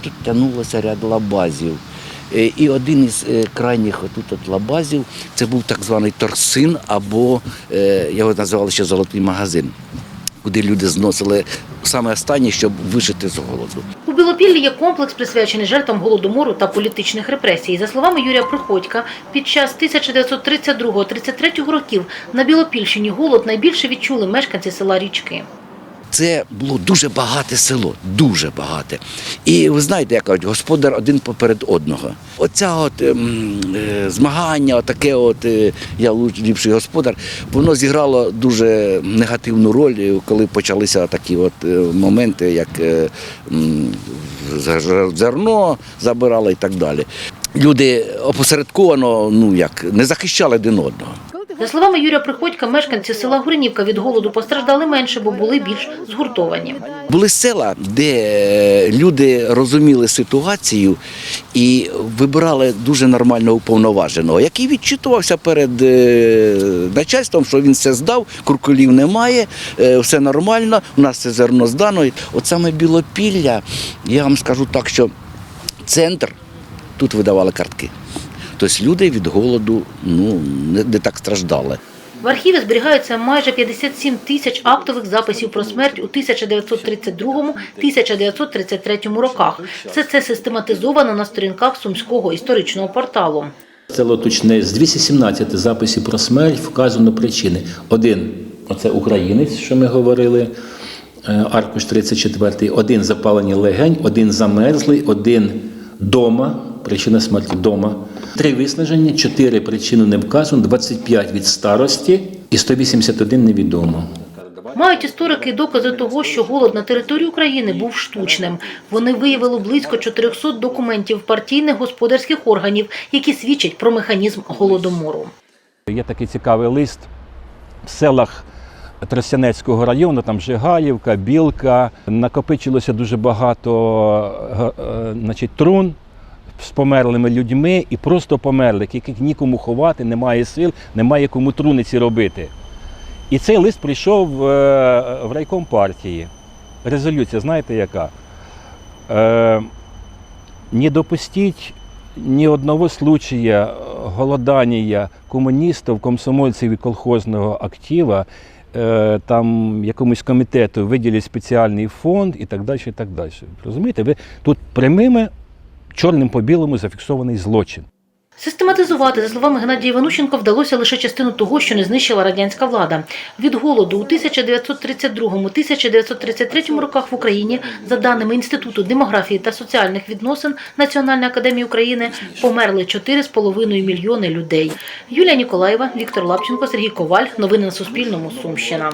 Тут тягнулося ряд лабазів. Е, І один із е, крайніх отут от лабазів це був так званий торсин, або е, його називали ще золотий магазин, куди люди зносили саме останнє, щоб вижити з голоду. У Білопіллі є комплекс, присвячений жертвам голодомору та політичних репресій. За словами Юрія Приходька, під час 1932-33 років на Білопільщині голод найбільше відчули мешканці села Річки. Це було дуже багате село, дуже багате. І ви знаєте, як кажуть, господар один поперед одного. Оця от ем, е, змагання, отаке, от е, я ліпший господар, воно зіграло дуже негативну роль, е, коли почалися такі от е, моменти, як е, зерно забирали і так далі. Люди опосередковано ну як не захищали один одного. За словами Юрія Приходька, мешканці села Гуринівка від голоду постраждали менше, бо були більш згуртовані. Були села, де е, люди розуміли ситуацію і вибирали дуже нормально уповноваженого, який відчитувався перед е, начальством, що він все здав, куркулів немає, е, все нормально, у нас це зерно здано. От саме Білопілля, я вам скажу так, що центр тут видавали картки. Тобто люди від голоду ну, не, не так страждали. В архіві зберігаються майже 57 тисяч актових записів про смерть у 1932-1933 роках. Все це систематизовано на сторінках Сумського історичного порталу. Село Тучне з 217 записів про смерть вказано причини. Один оце українець, що ми говорили, е, аркуш 34, один запалені легень, один замерзлий, один дома, причина смерті дома. Три виснаження, чотири причини не вказано, 25 від старості і 181 невідомо. Мають історики докази того, що голод на території України був штучним. Вони виявили близько 400 документів партійних господарських органів, які свідчать про механізм голодомору. Є такий цікавий лист в селах Тростянецького району, там Жигаївка, Білка. Накопичилося дуже багато е, е, значить, трун з померлими людьми і просто померлих, яких нікому ховати, немає сил, немає кому труниці робити. І цей лист прийшов е, в райком партії. Резолюція, знаєте яка? Е, не допустить ни одного случая голодания комуністів, комсомольців і колхозного актива, е, там якомусь комітету виділять спеціальний фонд і так далі. І так далі. Розумієте, ви тут прямими чорним по білому зафіксований злочин. Систематизувати, за словами Геннадія Іванущенко, вдалося лише частину того, що не знищила радянська влада. Від голоду у 1932-1933 роках в Україні, за даними Інституту демографії та соціальних відносин Національної академії України, померли 4,5 мільйони людей. Юлія Ніколаєва, Віктор Лапченко, Сергій Коваль. Новини на Суспільному. Сумщина.